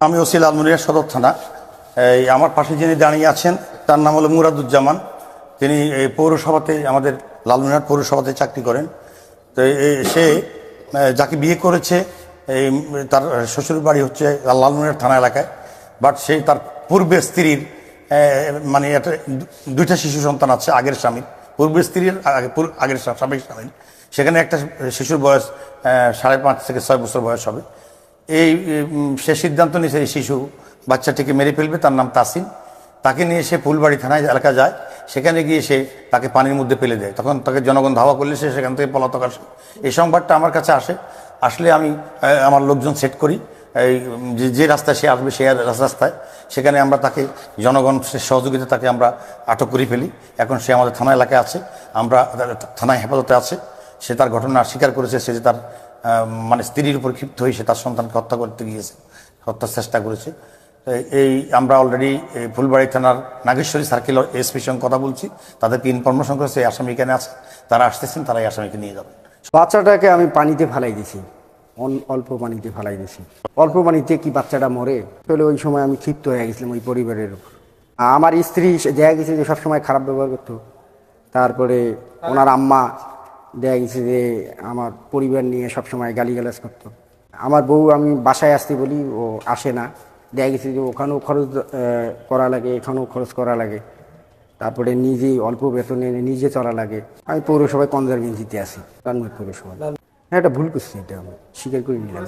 আমি ওসি লালমনিয়া সদর থানা। এই আমার পাশে যিনি দাঁড়িয়ে আছেন, তার নাম হলো মুরাদুজ্জামান। তিনি এই পৌরসভাতে, আমাদের লালমনিরহাট পৌরসভাতে চাকরি করেন। তো সে যাকে বিয়ে করেছে, এই, তার শ্বশুর বাড়ি হচ্ছে লালমনিরহাট থানা এলাকায়। বাট সে তার পূর্বের স্ত্রীর মানে একটা, দুইটা শিশু সন্তান আছে, আগের স্বামীর পূর্বের স্ত্রীর আগের স্বা- স্বামীর। স্বামীর সেখানে একটা শিশুর বয়স সাড়ে পাঁচ থেকে ছয় বছর বয়স হবে। এই সে সিদ্ধান্ত নিয়েছে এই শিশু বাচ্চাটিকে মেরে ফেলবে, তার নাম তাসিম তাকে নিয়ে সে ফুলবাড়ি থানায় এলাকা যায়, সেখানে গিয়ে সে তাকে পানির মধ্যে ফেলে দেয়। তখন তাকে জনগণ ধাওয়া করলে সে সেখান থেকে পলাতক আসে। এই সংবাদটা আমার কাছে আসে। আসলে আমি আমার লোকজন সেট করি। এই, যে- যে রাস্তায় সে আসবে, সে রাস্তায়, সেখানে আমরা তাকে, জনগণ সহযোগিতা তাকে আমরা আটক করে ফেলি। এখন সে আমাদের থানা এলাকায় আছে। আমরা থানায় হেফাজতে আছে। সে তার ঘটনা স্বীকার করেছে, সে যে তার মানে স্ত্রীর উপর ক্ষিপ্ত হয়ে সে তার সন্তানকে হত্যা করতে গিয়েছে, হত্যার চেষ্টা করেছে। এই আমরা অলরেডি ফুলবাড়ি থানার নাগেশ্বরী সার্কেল এসপির সঙ্গে কথা বলছি, তাদেরকে ইনফরমেশন করেছে, এই আসামি এখানে আছে, তারা আসতেছেন, তারা এই আসামিকে নিয়ে যাবেন বাচ্চাটাকে আমি পানিতে ফেলাই দিছি অল- অল্প পানিতে ফেলাই দিছি। অল্প পানিতে কি বাচ্চাটা মরে? তাহলে ওই সময় আমি ক্ষিপ্ত হয়ে গেছিলাম ওই পরিবারের উপর। আমার স্ত্রী দেখা গেছে যে সবসময় খারাপ ব্যবহার করতো। তারপরে ওনার আম্মা দেখা গেছে যে আমার পরিবার নিয়ে সবসময় গালিগালাজ করতো। আমার বউ আমি বাসায় আসতে বলি, ও আসে না। দেখা গেছে যে ওখানেও খরচ করা লাগে, এখানেও খরচ করা লাগে। তারপরে নিজেই অল্প বেতনে নিজে চলা লাগে। আমি পৌরসভায় কনজারভেন্সিতে আছি রানমোহন পৌরসভা হ্যাঁ এটা ভুল করছি এটা আমি, স্বীকার করে নিলাম।